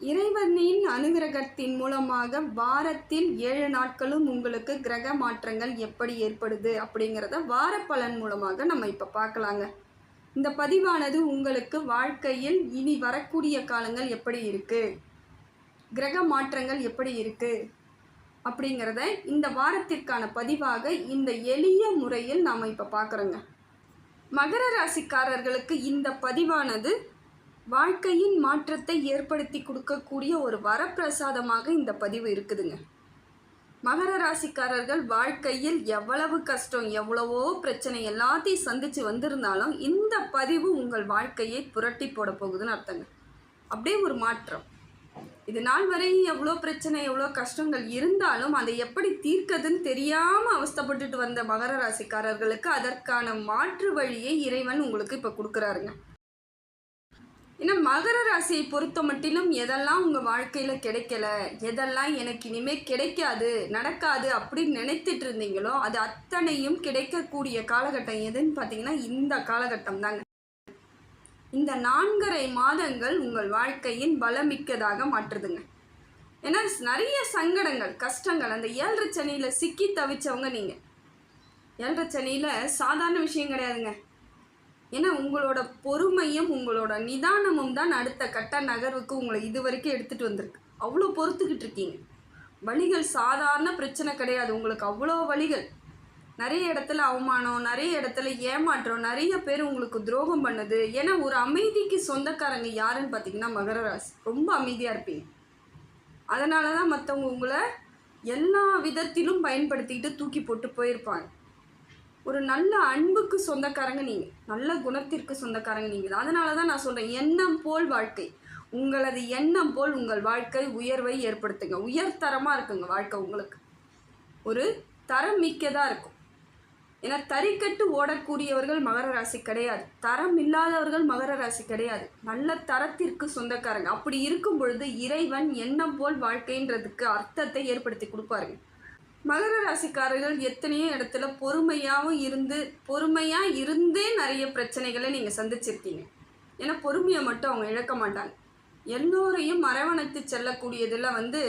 இறைவனின் அனுகிரகத்தின் மூலமாக வாரத்தில் ஏழு நாட்களும் உங்களுக்கு கிரக மாற்றங்கள் எப்படி ஏற்படுது அப்படிங்கிறத வார பலன் மூலமாக நம்ம இப்போ பார்க்கலாங்க. இந்த பதிவானது உங்களுக்கு வாழ்க்கையில் இனி வரக்கூடிய காலங்கள் எப்படி இருக்கு? கிரக மாற்றங்கள் எப்படி இருக்கு? அப்படிங்கிறத இந்த வாரத்திற்கான பதிவாக இந்த எளிய முறையில் நாம் இப்போ பார்க்குறோங்க. மகர ராசிக்காரர்களுக்கு இந்த பதிவானது வாழ்க்கையின் மாற்றத்தை ஏற்படுத்தி கொடுக்கக்கூடிய ஒரு வரப்பிரசாதமாக இந்த பதிவு இருக்குதுங்க. மகர ராசிக்காரர்கள் வாழ்க்கையில் எவ்வளவு கஷ்டம் எவ்வளவோ பிரச்சனை எல்லாத்தையும் சந்திச்சு வந்திருந்தாலும் இந்த பதிவு உங்கள் வாழ்க்கையை புரட்டி போட போகுதுன்னு அர்த்தங்க. அப்படியே ஒரு மாற்றம். இது நாள் வரை எவ்வளோ பிரச்சனை எவ்வளோ கஷ்டங்கள் இருந்தாலும் அதை எப்படி தீர்க்கதுன்னு தெரியாமல் அவஸ்தைப்பட்டுட்டு வந்த மகர ராசிக்காரர்களுக்கு அதற்கான மாற்று வழியை இறைவன் உங்களுக்கு இப்போ கொடுக்குறாருங்க. ஏன்னா மகர ராசியை பொறுத்த மட்டிலும் எதெல்லாம் உங்கள் வாழ்க்கையில் கிடைக்கல? எதெல்லாம் எனக்கு இனிமேல் கிடைக்காது நடக்காது அப்படின்னு நினைத்துட்டு இருந்தீங்களோ அது அத்தனையும் கிடைக்கக்கூடிய காலகட்டம் எதுன்னு பார்த்தீங்கன்னா இந்த காலகட்டம் தாங்க. இந்த நான்கரை மாதங்கள் உங்கள் வாழ்க்கையின் பலமிக்கதாக மாற்றுதுங்க. ஏன்னா நிறைய சங்கடங்கள் கஷ்டங்கள் அந்த ஏழரை சனியில் சிக்கி தவிச்சவங்க நீங்கள் ஏழரை சனியில் சாதாரண விஷயம் கிடையாதுங்க. ஏன்னா உங்களோட பொறுமையும் உங்களோட நிதானமும் தான் அடுத்த கட்ட நகர்வுக்கு உங்களை இது வரைக்கும் எடுத்துகிட்டு வந்திருக்கு. அவ்வளோ பொறுத்துக்கிட்டு இருக்கீங்க. வழிகள் சாதாரண பிரச்சனை கிடையாது. உங்களுக்கு அவ்வளோ வழிகள். நிறைய இடத்துல அவமானம் நிறைய இடத்துல ஏமாற்றம் நிறைய பேர் உங்களுக்கு துரோகம் பண்ணுது. ஏன்னா ஒரு அமைதிக்கு சொந்தக்காரங்க யாருன்னு பார்த்தீங்கன்னா மகர ராசி. ரொம்ப அமைதியாக இருப்பீங்க. அதனால தான் மற்றவங்க உங்களை எல்லா விதத்திலும் பயன்படுத்திக்கிட்டு தூக்கி போட்டு போயிருப்பாங்க. ஒரு நல்ல அன்புக்கு சொந்தக்காரங்க நீங்கள் நல்ல குணத்திற்கு சொந்தக்காரங்க நீங்கள் தான். அதனால தான் நான் சொல்கிறேன் எண்ணம் போல் வாழ்க்கை. உங்களது எண்ணம் போல் உங்கள் வாழ்க்கை உயர்வை ஏற்படுத்துங்க. உயர்தரமாக இருக்குங்க வாழ்க்கை உங்களுக்கு. ஒரு தரம் மிக்கதாக இருக்கும். ஏன்னா தறிக்கட்டு ஓடக்கூடியவர்கள் மகர ராசி கிடையாது. தரம் இல்லாதவர்கள் மகர ராசி கிடையாது. நல்ல தரத்திற்கு சொந்தக்காரங்க. அப்படி இருக்கும் பொழுது இறைவன் எண்ணம் போல் வாழ்க்கைன்றதுக்கு அர்த்தத்தை ஏற்படுத்தி கொடுப்பாருங்க. மகர ராசிக்காரர்கள் எத்தனையோ இடத்துல பொறுமையாகவும் இருந்து பொறுமையாக இருந்தே நிறைய பிரச்சனைகளை நீங்கள் சந்திச்சிருக்கீங்க. ஏன்னா பொறுமையை மட்டும் அவங்க இழக்க மாட்டாங்க. எல்லோரையும் மரவணைத்து செல்லக்கூடியதில் வந்து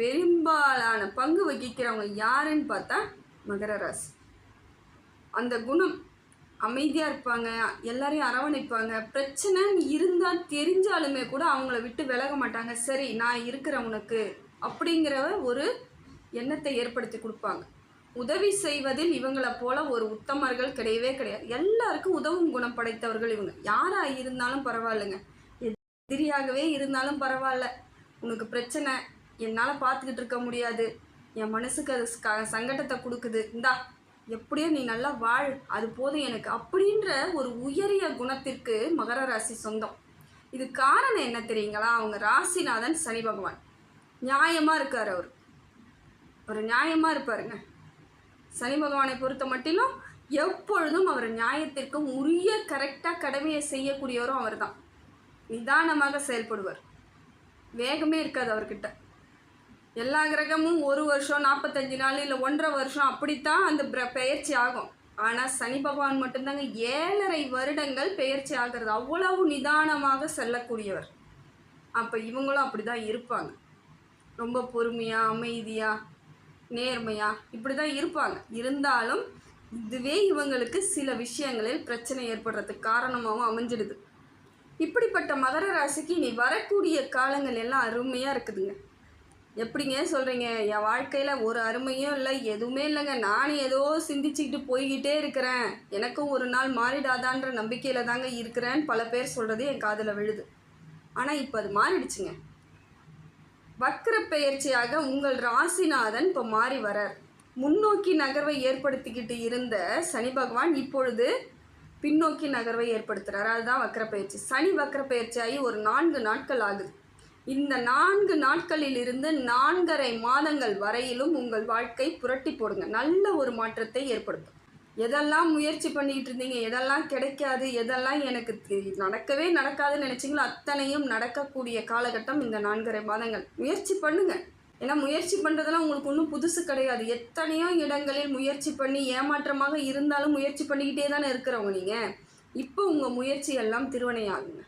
பெரும்பாலான பங்கு வகிக்கிறவங்க யாருன்னு பார்த்தா மகர ராசி. அந்த குணம் அமைதியாக இருப்பாங்க எல்லாரையும் அரவணைப்பாங்க. பிரச்சனைன்னு இருந்தால் தெரிஞ்சாலுமே கூட அவங்கள விட்டு விலக மாட்டாங்க. சரி நான் இருக்கிறேன் உனக்கு அப்படிங்கிற ஒரு எண்ணத்தை ஏற்படுத்தி கொடுப்பாங்க. உதவி செய்வதில் இவங்களை போல ஒரு உத்தமர்கள் கிடையவே கிடையாது. எல்லாருக்கும் உதவும் குணம் படைத்தவர்கள் இவங்க. யாராக இருந்தாலும் பரவாயில்லைங்க. எதிரியாகவே இருந்தாலும் பரவாயில்ல. உனக்கு பிரச்சனை. என்னால் பார்த்துக்கிட்டு இருக்க முடியாது. என் மனசுக்கு அது க- சங்கடத்தை கொடுக்குது. இந்தா எப்படியோ நீ நல்லா வாழ். அது போதும் எனக்கு. அப்படின்ற ஒரு உயரிய குணத்திற்கு மகர ராசி சொந்தம். இது காரணம் என்ன தெரியுங்களா? அவங்க ராசிநாதன் சனி பகவான். நியாயமாக இருக்கார் அவர். ஒரு நியாயமாக இருப்பாருங்க. சனி பகவானை பொறுத்த மட்டிலும் எப்பொழுதும் அவர் நியாயத்திற்கும் உரிய கரெக்டாக கடமையை செய்யக்கூடியவரும் அவர் தான் நிதானமாக செயல்படுவார். வேகமே இருக்காது அவர்கிட்ட. எல்லா கிரகமும் ஒரு வருஷம் நாற்பத்தஞ்சு நாள் இல்லை ஒன்றரை வருஷம் அப்படித்தான் அந்த பிர- பெயர்ச்சி ஆகும். ஆனால் சனி பகவான் மட்டும்தாங்க ஏழரை வருடங்கள் பெயர்ச்சி ஆகிறது. அவ்வளவு நிதானமாக செல்லக்கூடியவர். அப்போ இவங்களும் அப்படி தான் இருப்பாங்க. ரொம்ப பொறுமையாக அமைதியாக நேர்மையாக இப்படி தான் இருப்பாங்க. இருந்தாலும் இதுவே இவங்களுக்கு சில விஷயங்களில் பிரச்சனை ஏற்படுறதுக்கு காரணமாகவும் அமைஞ்சிடுது. இப்படிப்பட்ட மகர ராசிக்கு இனி வரக்கூடிய காலங்கள் எல்லாம் அருமையாக இருக்குதுங்க. எப்படிங்க சொல்கிறீங்க என் வாழ்க்கையில் ஒரு அருமையும் இல்லை எதுவுமே இல்லைங்க. நானும் ஏதோ சிந்திச்சுக்கிட்டு போய்கிட்டே இருக்கிறேன். எனக்கும் ஒரு நாள் மாறிடாதான்ற நம்பிக்கையில் தாங்க இருக்கிறேன்னு பல பேர் சொல்கிறது என் காதில் விழுது. ஆனால் இப்போ அது மாறிடுச்சுங்க. வக்ர பெயர்ச்சியாக உங்கள் ராசிநாதன் இப்போ மாறி வரார். முன்னோக்கி நகர்வை ஏற்படுத்திக்கிட்டு இருந்த சனி பகவான் இப்பொழுது பின்னோக்கி நகர்வை ஏற்படுத்துகிறார் அதுதான் வக்ர பயிற்சி சனி வக்ர பயிற்சியாகி ஒரு நான்கு நாட்கள் ஆகுது. இந்த நான்கு நாட்களில் இருந்து நான்கரை மாதங்கள் வரையிலும் உங்கள் வாழ்க்கை புரட்டி போடுங்க. நல்ல ஒரு மாற்றத்தை ஏற்படுத்தும். எதெல்லாம் முயற்சி பண்ணிகிட்டு இருந்தீங்க? எதெல்லாம் கிடைக்காது? எதெல்லாம் எனக்கு நடக்கவே நடக்காதுன்னு நினச்சிங்களோ அத்தனையும் நடக்கக்கூடிய காலகட்டம் இந்த நான்கரை மாதங்கள். முயற்சி பண்ணுங்கள் ஏன்னா முயற்சி பண்ணுறதெல்லாம் உங்களுக்கு ஒன்றும் புதுசு கிடையாது. எத்தனையோ இடங்களில் முயற்சி பண்ணி ஏமாற்றமாக இருந்தாலும் முயற்சி பண்ணிக்கிட்டே தானே இருக்கிறவங்க நீங்கள் இப்போ உங்கள் முயற்சி எல்லாம் திருவனையாகுங்க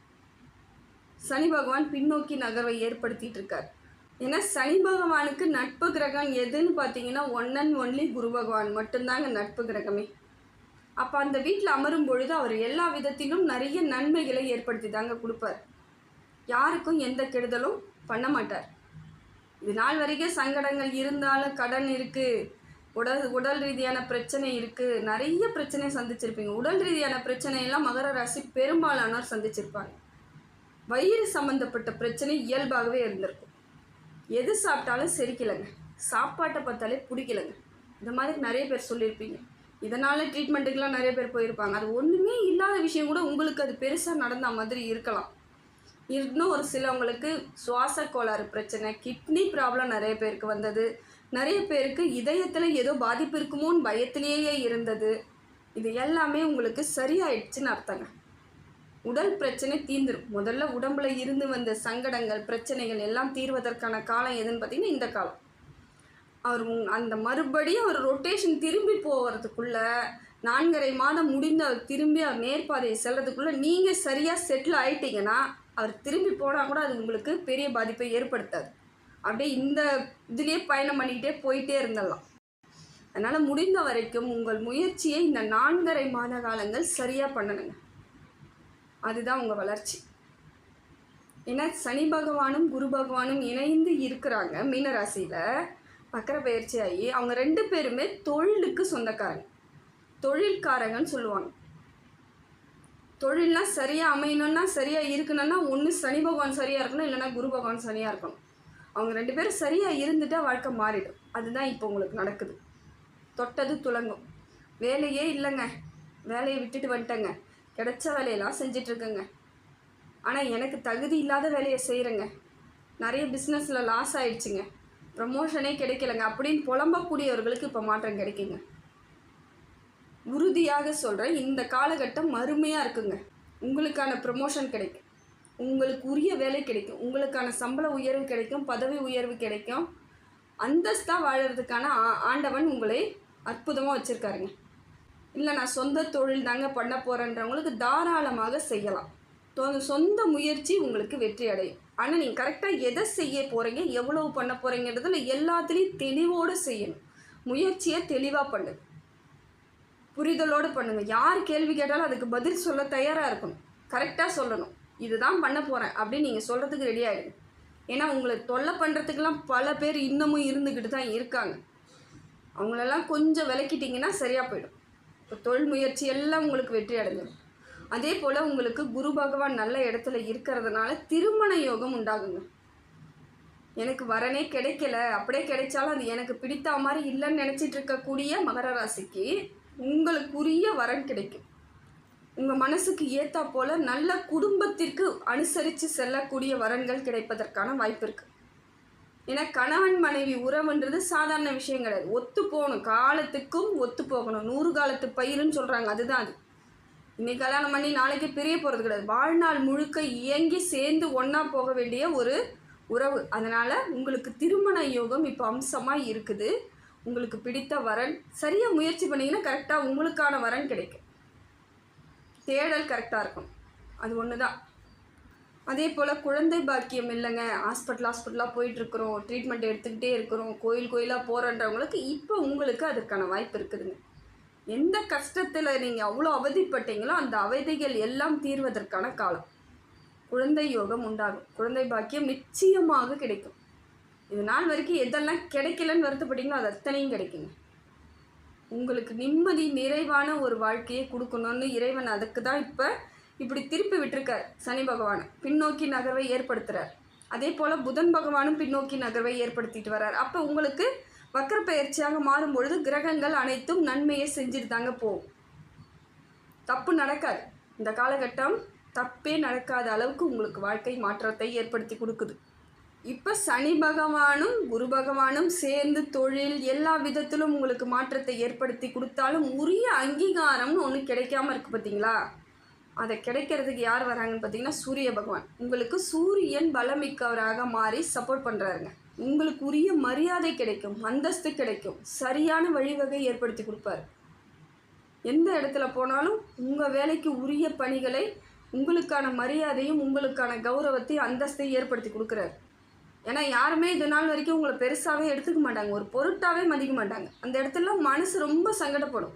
சனி பகவான் பின்னோக்கி நகர்வை ஏற்படுத்திகிட்டு இருக்கார். ஏன்னா சனி பகவானுக்கு நட்பு கிரகம் எதுன்னு பார்த்தீங்கன்னா ஒன் அண்ட் ஒன்லி குரு பகவான் மட்டும்தாங்க நட்பு கிரகமே. அப்போ அந்த வீட்டில் அமரும் பொழுது அவர் எல்லா விதத்திலும் நிறைய நன்மைகளை ஏற்படுத்தி தாங்க கொடுப்பார். யாருக்கும் எந்த கெடுதலும் பண்ண மாட்டார். இது நாள் வரைக்கும் சங்கடங்கள் இருந்தாலும் கடன் இருக்குது உடல் உடல் ரீதியான பிரச்சனை இருக்குது நிறைய பிரச்சனை சந்திச்சிருப்பீங்க. உடல் ரீதியான பிரச்சனையெல்லாம் மகர ராசி பெரும்பாலானோர் சந்திச்சிருப்பாங்க. வயிறு சம்மந்தப்பட்ட பிரச்சனை இயல்பாகவே இருந்திருக்கும். எது சாப்பிட்டாலும் செரிக்கலைங்க. சாப்பாட்டை பார்த்தாலே பிடிக்கலைங்க. இந்த மாதிரி நிறைய பேர் சொல்லியிருப்பீங்க. இதனால் ட்ரீட்மெண்ட்டுக்கெலாம் நிறைய பேர் போயிருப்பாங்க. அது ஒன்றுமே இல்லாத விஷயம் கூட உங்களுக்கு அது பெருசாக நடந்த மாதிரி இருக்கலாம். இன்னும் ஒரு சிலவங்களுக்கு சுவாச கோளாறு பிரச்சனை கிட்னி ப்ராப்ளம் நிறைய பேருக்கு வந்தது. நிறைய பேருக்கு இதயத்தில் ஏதோ பாதிப்பு இருக்குமோன்னு பயத்திலேயே இருந்தது. இது எல்லாமே உங்களுக்கு சரியாயிடுச்சுன்னு அர்த்தங்க. உடல் பிரச்சனை தீர்ந்துடும் முதல்ல உடம்புல இருந்து வந்த சங்கடங்கள் பிரச்சனைகள் எல்லாம் தீர்வதற்கான காலம் எதுன்னு பார்த்தீங்கன்னா இந்த காலம். அவர் அந்த மறுபடியும் அவர் ரொட்டேஷன் திரும்பி போகிறதுக்குள்ள நான்கரை மாதம் முடிந்து அவர் திரும்பி அவர் நேர்பாதையை செல்றதுக்குள்ள நீங்கள் சரியாக செட்டில் ஆயிட்டீங்கன்னா அவர் திரும்பி போனால் கூட அது உங்களுக்கு பெரிய பாதிப்பை ஏற்படுத்தாது. அப்படியே இந்த இதுலேயே பயணம் பண்ணிக்கிட்டே போயிட்டே இருந்துடலாம். அதனால் முடிந்த வரைக்கும் உங்கள் முயற்சியை இந்த நான்கரை மாத காலங்கள் சரியாக பண்ணணுங்க. அதுதான் உங்கள் வளர்ச்சி. ஏன்னா சனி பகவானும் குரு பகவானும் இணைந்து இருக்கிறாங்க. மீனராசியில் மக்கர பயிற்சி ஆகி அவங்க ரெண்டு பேருமே தொழிலுக்கு சொந்தக்காரங்க. தொழில்காரங்கன்னு சொல்லுவாங்க. தொழில்னால் சரியாக அமையணும்னா சரியாக இருக்கணும்னா ஒன்று சனி பகவான் சரியாக இருக்கணும் இல்லைன்னா குரு பகவான் சரியாக இருக்கணும். அவங்க ரெண்டு பேரும் சரியாக இருந்துட்டால் வாழ்க்கை மாறிடும். அதுதான் இப்போ உங்களுக்கு நடக்குது. தொட்டது துளங்கும் வேலையே இல்லைங்க. வேலையை விட்டுட்டு வந்துட்டேங்க. கிடைச்ச வேலையெல்லாம் செஞ்சிட்ருக்கேங்க. ஆனால் எனக்கு தகுதி இல்லாத வேலையை செய்கிறேங்க நிறைய பிஸ்னஸில் லாஸ் ஆயிடுச்சுங்க. ப்ரமோஷனே கிடைக்கலங்க. அப்படின்னு புலம்பக்கூடியவர்களுக்கு இப்போ மாற்றம் கிடைக்குங்க. உறுதியாக சொல்கிறேன் இந்த காலகட்டம் அருமையாக இருக்குங்க. உங்களுக்கான ப்ரமோஷன் கிடைக்கும். உங்களுக்கு உரிய வேலை கிடைக்கும். உங்களுக்கான சம்பள உயர்வு கிடைக்கும். பதவி உயர்வு கிடைக்கும். அந்தஸ்தாக வாழறதுக்கான ஆ- ஆண்டவன் உங்களை அற்புதமாக வச்சுருக்காருங்க. இல்லை நான் சொந்த தொழில் தாங்க பண்ண போகிறேன்றவங்களுக்கு தாராளமாக செய்யலாம். தொ- சொந்த முயற்சி உங்களுக்கு வெற்றி அடையும் ஆனால் நீங்கள் கரெக்டாக எதை செய்ய போகிறீங்க எவ்வளவு பண்ண போகிறீங்கிறதுல எல்லாத்துலேயும் தெளிவோடு செய்யணும். முயற்சியை தெளிவாக பண்ணுங்க. புரிதலோடு பண்ணுங்க. யார் கேள்வி கேட்டாலும் அதுக்கு பதில் சொல்ல தயாராக இருக்கணும். கரெக்டாக சொல்லணும். இதுதான் பண்ண போகிறேன் அப்படின்னு நீங்கள் சொல்கிறதுக்கு ரெடி ஆகிடுங்க ஏன்னா உங்களை தொல்லை பண்ணுறதுக்கெல்லாம் பல பேர் இன்னமும் இருந்துக்கிட்டு தான் இருக்காங்க. அவங்களெல்லாம் கொஞ்சம் விளக்கிட்டிங்கன்னா சரியாக போயிடும். இப்போ தொழில் முயற்சி எல்லாம் உங்களுக்கு வெற்றி அடைஞ்சிடும். அதே போல் உங்களுக்கு குரு பகவான் நல்ல இடத்துல இருக்கிறதுனால திருமண யோகம் உண்டாகுங்க. எனக்கு வரனே கிடைக்கல. அப்படியே கிடைச்சாலும் அது எனக்கு பிடித்த மாதிரி இல்லைன்னு நினச்சிட்டு இருக்கக்கூடிய மகர ராசிக்கு உங்களுக்குரிய வரன் கிடைக்கும். உங்கள் மனசுக்கு ஏற்றா போல் நல்ல குடும்பத்திற்கு அனுசரித்து செல்லக்கூடிய வரன்கள் கிடைப்பதற்கான வாய்ப்பு இருக்குது ஏன்னா கணவன் மனைவி உறவுன்றது சாதாரண விஷயம் கிடையாது. ஒத்து போகணும். காலத்துக்கும் ஒத்து போகணும். நூறு காலத்து பயிருன்னு சொல்கிறாங்க அதுதான் அது. இன்னைக்கு கல்யாணம் பண்ணி நாளைக்கு பிரிய போகிறது கிடையாது. வாழ்நாள் முழுக்க இயங்கி சேர்ந்து ஒன்றா போக வேண்டிய ஒரு உறவு. அதனால் உங்களுக்கு திருமண யோகம் இப்போ அம்சமாக இருக்குது. உங்களுக்கு பிடித்த வரன். சரியாக முயற்சி பண்ணிங்கன்னா கரெக்டாக உங்களுக்கான வரன் கிடைக்கும். தேடல் கரெக்டாக இருக்கும். அது ஒன்று தான் அதே போல் குழந்தை பாக்கியம் இல்லைங்க. ஹாஸ்பிட்டல் ஹாஸ்பிட்டலாக போயிட்டுருக்குறோம். ட்ரீட்மெண்ட் எடுத்துக்கிட்டே இருக்கிறோம். கோயில் கோயிலாக போகிறன்றவங்களுக்கு இப்போ உங்களுக்கு அதுக்கான வாய்ப்பு இருக்குதுங்க. எந்த கஷ்டத்தில் நீங்கள் அவ்வளோ அவதிப்பட்டீங்களோ அந்த அவதிகள் எல்லாம் தீர்வதற்கான காலம். குழந்தை யோகம் உண்டாகும். குழந்தை பாக்கியம் நிச்சயமாக கிடைக்கும். இது நாள் வரைக்கும் எதெல்லாம் கிடைக்கலன்னு வருத்தப்பட்டீங்களோ அது அத்தனையும் கிடைக்குங்க. உங்களுக்கு நிம்மதி நிறைவான ஒரு வாழ்க்கையை கொடுக்கணும்னு இறைவன் அதுக்கு தான் இப்போ இப்படி திருப்பி விட்டுருக்கார் சனி பகவான் பின்னோக்கி நகர்வை ஏற்படுத்துகிறார் அதே போல் புதன் பகவானும் பின்னோக்கி நகர்வை ஏற்படுத்திட்டு வர்றார். அப்போ உங்களுக்கு வக்கர பயிற்சியாக மாறும் பொழுது கிரகங்கள் அனைத்தும் நன்மையை செஞ்சுட்டு தாங்க போகும். தப்பு நடக்காது. இந்த காலகட்டம் தப்பே நடக்காத அளவுக்கு உங்களுக்கு வாழ்க்கை மாற்றத்தை ஏற்படுத்தி கொடுக்குது. இப்போ சனி பகவானும் குரு பகவானும் சேர்ந்து தொழில் எல்லா விதத்திலும் உங்களுக்கு மாற்றத்தை ஏற்படுத்தி கொடுத்தாலும் உரிய அங்கீகாரம்னு ஒன்று கிடைக்காம இருக்கு பார்த்தீங்களா அதை கிடைக்கிறதுக்கு யார் வராங்கன்னு பார்த்தீங்கன்னா சூரிய பகவான். உங்களுக்கு சூரியன் பலமிக்கவராக மாறி சப்போர்ட் பண்ணுறாருங்க உங்களுக்கு உரிய மரியாதை கிடைக்கும் அந்தஸ்து கிடைக்கும். சரியான வழிவகை ஏற்படுத்தி கொடுப்பாரு. எந்த இடத்துல போனாலும் உங்கள் வேலைக்கு உரிய பணிகளை உங்களுக்கான மரியாதையும் உங்களுக்கான கௌரவத்தையும் அந்தஸ்தையும் ஏற்படுத்தி கொடுக்குறாரு. ஏன்னா யாருமே இது நாள் வரைக்கும் உங்களை பெருசாகவே எடுத்துக்க மாட்டாங்க. ஒரு பொருட்டாகவே மதிக்க மாட்டாங்க. அந்த இடத்துல மனசு ரொம்ப சங்கடப்படும்.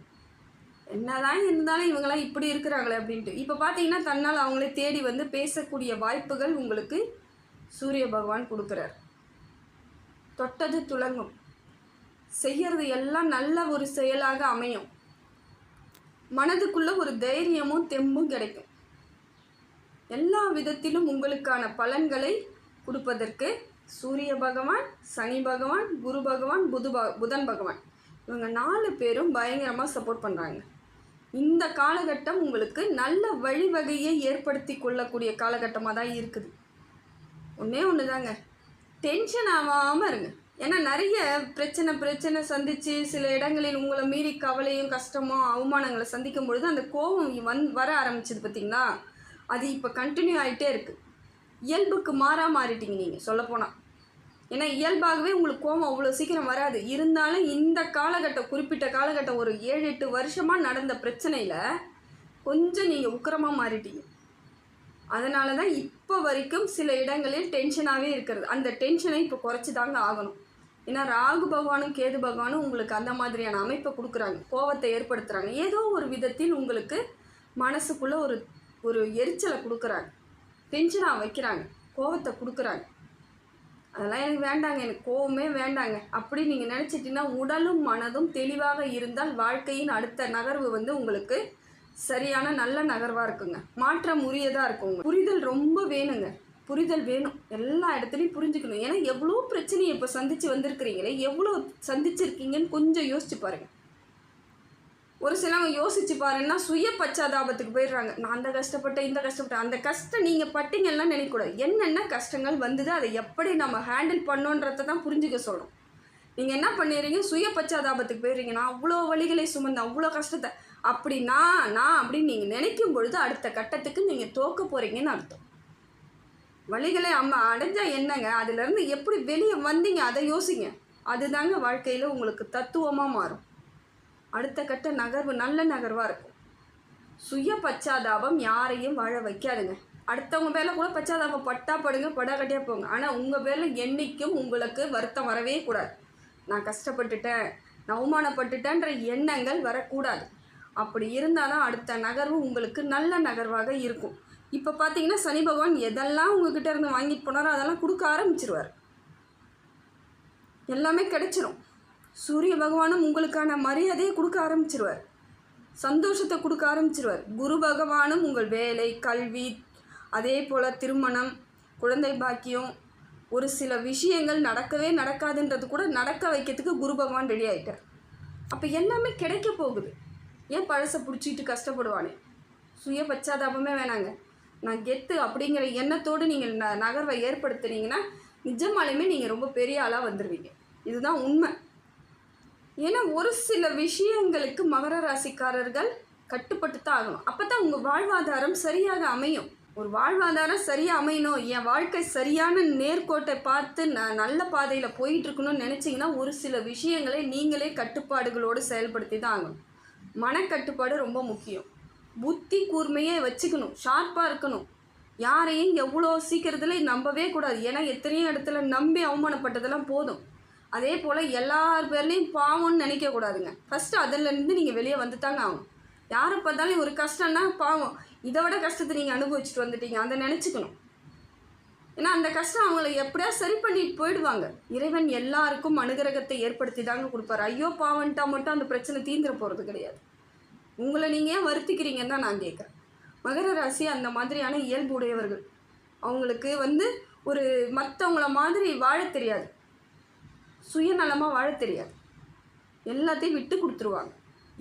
என்னதான் இருந்தாலும் இவங்கெல்லாம் இப்படி இருக்கிறாங்களே அப்படின்ட்டு. இப்போ பார்த்தீங்கன்னா தன்னால் அவங்களே தேடி வந்து பேசக்கூடிய வாய்ப்புகள் உங்களுக்கு சூரிய பகவான் கொடுக்குறார். தொட்டது துளங்கும் செய்யறது எல்லாம் நல்ல ஒரு செயலாக அமையும். மனதுக்குள்ள ஒரு தைரியமும் தெம்பும் கிடைக்கும். எல்லா விதத்திலும் உங்களுக்கான பலன்களை கொடுப்பதற்கு சூரிய பகவான் சனி பகவான் குரு பகவான் புது புதன் பகவான். இவங்க நாலு பேரும் பயங்கரமாக சப்போர்ட் பண்ணுறாங்க இந்த காலகட்டம் உங்களுக்கு நல்ல வழிவகையை ஏற்படுத்தி கொள்ளக்கூடிய காலகட்டமாக தான் இருக்குது. ஒன்றே ஒன்று தாங்க டென்ஷன் ஆகாமல் இருங்க. ஏன்னா நிறைய பிரச்சனை பிரச்சனை சந்தித்து சில இடங்களில் உங்களை மீறி கவலையும் கஷ்டமோ அவமானங்களை சந்திக்கும் பொழுது அந்த கோபம் வந் வர ஆரம்பிச்சது பார்த்திங்கன்னா அது இப்போ கண்டினியூ ஆகிட்டே இருக்குது இயல்புக்கு மாறாக மாறிட்டீங்க நீங்கள் சொல்லப்போனால் ஏன்னா இயல்பாகவே உங்களுக்கு கோபம் அவ்வளோ சீக்கிரம் வராது. இருந்தாலும் இந்த காலகட்டம் குறிப்பிட்ட காலகட்டம் ஒரு ஏழு எட்டு வருஷமாக நடந்த பிரச்சனையில் கொஞ்சம் நீங்கள் உக்கிரமாக மாறிட்டீங்க. அதனால தான் இப்போ வரைக்கும் சில இடங்களில் டென்ஷனாகவே இருக்கிறது. அந்த டென்ஷனை இப்போ குறைச்சி தாங்க ஆகணும். ஏன்னா ராகு பகவானும் கேது பகவானும் உங்களுக்கு அந்த மாதிரியான அமைப்பை கொடுக்குறாங்க. கோவத்தை ஏற்படுத்துகிறாங்க ஏதோ ஒரு விதத்தில் உங்களுக்கு மனசுக்குள்ளே ஒரு ஒரு எரிச்சலை கொடுக்குறாங்க. டென்ஷனாக வைக்கிறாங்க. கோவத்தை கொடுக்குறாங்க. அதெல்லாம் எனக்கு வேண்டாங்க எனக்கு கோவமே வேண்டாங்க. அப்படி நீங்கள் நினச்சிட்டிங்கன்னா உடலும் மனதும் தெளிவாக இருந்தால் வாழ்க்கையின் அடுத்த நகர்வு வந்து உங்களுக்கு சரியான நல்ல நகர்வாக இருக்குங்க. மாற்றம் உரியதாக இருக்குங்க. புரிதல் ரொம்ப வேணுங்க. புரிதல் வேணும். எல்லா இடத்துலையும் புரிஞ்சுக்கணும். ஏன்னா எவ்வளோ பிரச்சனையை இப்போ சந்திச்சு வந்திருக்கிறீங்களே எவ்வளோ சந்திச்சிருக்கீங்கன்னு கொஞ்சம் யோசிச்சு பாருங்கள் ஒரு சிலவங்க யோசிச்சு பாருன்னா சுய பச்சாதாபத்துக்கு போயிடுறாங்க. நான் அந்த கஷ்டப்பட்டேன் இந்த கஷ்டப்பட்டேன். அந்த கஷ்டம் நீங்கள் பட்டிங்கெல்லாம் நினைக்கக்கூடாது. என்னென்ன கஷ்டங்கள் வந்தது அதை எப்படி நம்ம ஹேண்டில் பண்ணோன்றதை தான் புரிஞ்சுக்க சொல்கிறோம் நீங்கள் என்ன பண்ணிடுறீங்க? சுய பச்சாதாபத்துக்கு போயிடுறீங்க. நான் அவ்வளோ வழிகளை சுமந்தேன் அவ்வளோ கஷ்டத்தை அப்படி நான் நான் அப்படின்னு நீங்கள் நினைக்கும் பொழுது அடுத்த கட்டத்துக்கு நீங்கள் தோக்க போகிறீங்கன்னு அர்த்தம். வழிகளை அம்மா அடைஞ்சால் என்னங்க? அதுலேருந்து எப்படி வெளியே வந்தீங்க? அதை யோசிங்க. அதுதாங்க வாழ்க்கையில் உங்களுக்கு தத்துவமாக மாறும். அடுத்த கட்ட நகர்வு நல்ல நகர்வாக இருக்கும். சுய பச்சாதாபம் யாரையும் வாழ வைக்காதுங்க. அடுத்தவங்க பேரில் கூட பச்சாதாபம் பட்டா படுங்க படாக்கட்டியாக போங்க. ஆனால் உங்கள் பேரில் என்றைக்கும் உங்களுக்கு வருத்தம் வரவே கூடாது. நான் கஷ்டப்பட்டுட்டேன் நான் அவமானப்பட்டுட்டேன்ற எண்ணங்கள் வரக்கூடாது. அப்படி இருந்தால் தான் அடுத்த நகர்வு உங்களுக்கு நல்ல நகர்வாக இருக்கும். இப்போ பார்த்தீங்கன்னா சனி பகவான் எதெல்லாம் உங்ககிட்ட இருந்து வாங்கிட்டு போனாரோ அதெல்லாம் கொடுக்க ஆரம்பிச்சிருவார். எல்லாமே கிடைச்சிரும். சூரிய பகவானும் உங்களுக்கான மரியாதையை கொடுக்க ஆரம்பிச்சிருவார். சந்தோஷத்தை கொடுக்க ஆரம்பிச்சிருவார். குரு பகவானும் உங்கள் வேலை கல்வி அதே போல் திருமணம் குழந்தை பாக்கியம் ஒரு சில விஷயங்கள் நடக்கவே நடக்காதுன்றது கூட நடக்க வைக்கிறதுக்கு குரு பகவான் ரெடி ஆகிட்டார் அப்போ எல்லாமே கிடைக்க போகுது. ஏன் பழசை பிடிச்சிட்டு கஷ்டப்படுவானே? சுய பச்சாதாபமே வேணாங்க. நான் கெத்து அப்படிங்கிற எண்ணத்தோடு நீங்கள் ந நகர்வை ஏற்படுத்துனீங்கன்னா நிஜமாலுமே நீங்கள் ரொம்ப பெரிய ஆளாக வந்துடுவீங்க இதுதான் உண்மை. ஏன்னா ஒரு சில விஷயங்களுக்கு மகர ராசிக்காரர்கள் கட்டுப்பட்டு தான் ஆகணும். அப்போ தான் உங்கள் வாழ்வாதாரம் சரியாக அமையும். ஒரு வாழ்வாதாரம் சரியாக அமையணும். என் வாழ்க்கை சரியான நேர்கோட்டை பார்த்து நான் நல்ல பாதையில் போயிட்டுருக்கணும்னு நினச்சிங்கன்னா ஒரு சில விஷயங்களை நீங்களே கட்டுப்பாடுகளோடு செயல்படுத்தி தான் ஆகணும். மனக்கட்டுப்பாடு ரொம்ப முக்கியம். புத்தி கூர்மையே வச்சுக்கணும். ஷார்ப்பாக இருக்கணும். யாரையும் எவ்வளோ சீக்கிரத்தில் நம்பவே கூடாது. ஏன்னா எத்தனையோ இடத்துல நம்பி அவமானப்பட்டதெல்லாம் போதும். அதே போல் எல்லார் பேர்லேயும் பாவம்னு நினைக்கக்கூடாதுங்க ஃபஸ்ட்டு அதிலேருந்து நீங்கள் வெளியே வந்துட்டாங்க ஆகும் யாரை பார்த்தாலும் ஒரு கஷ்டம்னா பாவம். இதை விட கஷ்டத்தை நீங்கள் அனுபவிச்சுட்டு வந்துட்டீங்க. அதை நினச்சிக்கணும். ஏன்னா அந்த கஷ்டம் அவங்கள எப்படியா சரி பண்ணிட்டு போயிடுவாங்க. இறைவன் எல்லாருக்கும் அனுகிரகத்தை ஏற்படுத்தி தாங்க கொடுப்பாரு. ஐயோ பாவன்ட்டா மட்டும் அந்த பிரச்சனை தீந்துட போகிறது கிடையாது. உங்களை நீங்கள் ஏன் வருத்திக்கிறீங்கன்னு தான் நான் கேட்குறேன். மகர ராசி அந்த மாதிரியான இயல்பு உடையவர்கள் அவங்களுக்கு வந்து ஒரு மற்றவங்கள மாதிரி வாழ தெரியாது. சுயநலமாக வாழ தெரியாது. எல்லாத்தையும் விட்டு கொடுத்துருவாங்க.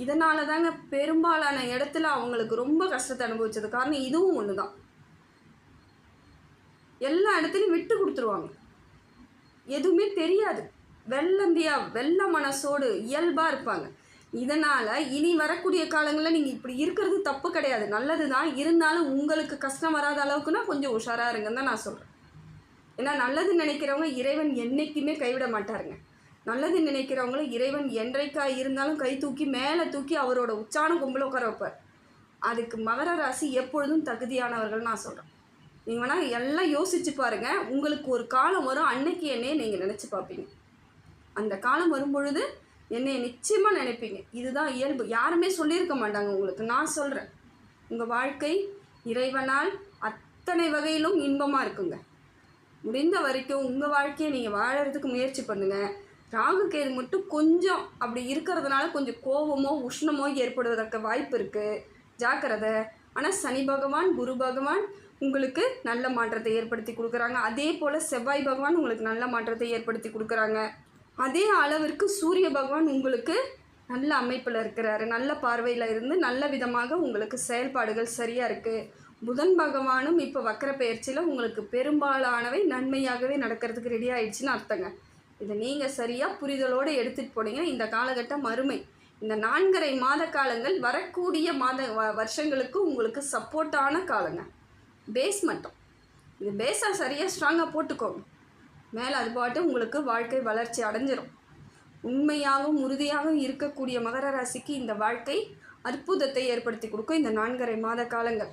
இதனால தாங்க பெரும்பாலான இடத்துல அவங்களுக்கு ரொம்ப கஷ்டத்தை அனுபவிச்சது. காரணம் இதுவும் ஒன்று தான் எல்லா இடத்துலையும் விட்டு கொடுத்துருவாங்க. எதுவுமே தெரியாது. வெள்ளந்தியா வெள்ள மனசோடு இயல்பாக இருப்பாங்க. இதனால் இனி வரக்கூடிய காலங்களில் நீங்கள் இப்படி இருக்கிறது தப்பு கிடையாது. நல்லது தான் இருந்தாலும் உங்களுக்கு கஷ்டம் வராத அளவுக்குன்னா கொஞ்சம் உஷாராக இருங்கன்னு தான் நான் சொல்கிறேன் ஏன்னா நல்லது நினைக்கிறவங்க இறைவன் என்றைக்குமே கைவிட மாட்டாருங்க. நல்லது நினைக்கிறவங்கள இறைவன் என்றைக்கா இருந்தாலும் கை தூக்கி மேலே தூக்கி அவரோட உச்சான கும்பல உட்கார வைப்பார். அதுக்கு மகர ராசி எப்பொழுதும் தகுதியானவர்கள் நான் சொல்கிறேன் நீங்கள் வேணால் எல்லாம் யோசிச்சு பாருங்கள் உங்களுக்கு ஒரு காலம் வரும் அன்னைக்கு என்னையே நீங்கள் நினச்சி பார்ப்பீங்க. அந்த காலம் வரும்பொழுது என்னையை நிச்சயமாக நினைப்பீங்க. இதுதான் இயல்பு. யாருமே சொல்லியிருக்க மாட்டாங்க உங்களுக்கு. நான் சொல்கிறேன் உங்கள் வாழ்க்கை இறைவனால் அத்தனை வகையிலும் இன்பமாக இருக்குங்க. முடிந்த வரைக்கும் உங்கள் வாழ்க்கையை நீங்கள் வாழறதுக்கு முயற்சி பண்ணுங்கள் ராகு கேது மட்டும் கொஞ்சம் அப்படி இருக்கிறதுனால கொஞ்சம் கோபமோ உஷ்ணமோ ஏற்படுவதற்கு வாய்ப்பு இருக்குது ஜாக்கிரதை. ஆனால் சனி பகவான் குரு பகவான் உங்களுக்கு நல்ல மாற்றத்தை ஏற்படுத்தி கொடுக்குறாங்க. அதே போல் செவ்வாய் பகவான் உங்களுக்கு நல்ல மாற்றத்தை ஏற்படுத்தி கொடுக்குறாங்க. அதே அளவிற்கு சூரிய பகவான் உங்களுக்கு நல்ல அமைப்பில் இருக்கிறாரு. நல்ல பார்வையில் இருந்து நல்ல விதமாக உங்களுக்கு செயல்பாடுகள் சரியாக இருக்குது புதன் பகவானும் இப்போ வக்கர பயிற்சியில் உங்களுக்கு பெரும்பாலானவை நன்மையாகவே நடக்கிறதுக்கு ரெடி ஆயிடுச்சுன்னு அர்த்தங்க. இதை நீங்கள் சரியாக புரிதலோடு எடுத்துகிட்டு போனீங்கன்னா இந்த காலகட்டம் அருமை இந்த நான்கரை மாத காலங்கள் வரக்கூடிய மாத வ- வருஷங்களுக்கு உங்களுக்கு சப்போர்ட்டான காலங்க. பேஸ் மட்டும். இது பேஸாக சரியாக ஸ்ட்ராங்காக போட்டுக்கோங்க. மேலே அது பாட்டு உங்களுக்கு வாழ்க்கை வளர்ச்சி அடைஞ்சிரும். உண்மையாகவும் உறுதியாகவும் இருக்கக்கூடிய மகர ராசிக்கு இந்த வாழ்க்கை அற்புதத்தை ஏற்படுத்தி கொடுக்கும் இந்த நான்கரை மாத காலங்கள்.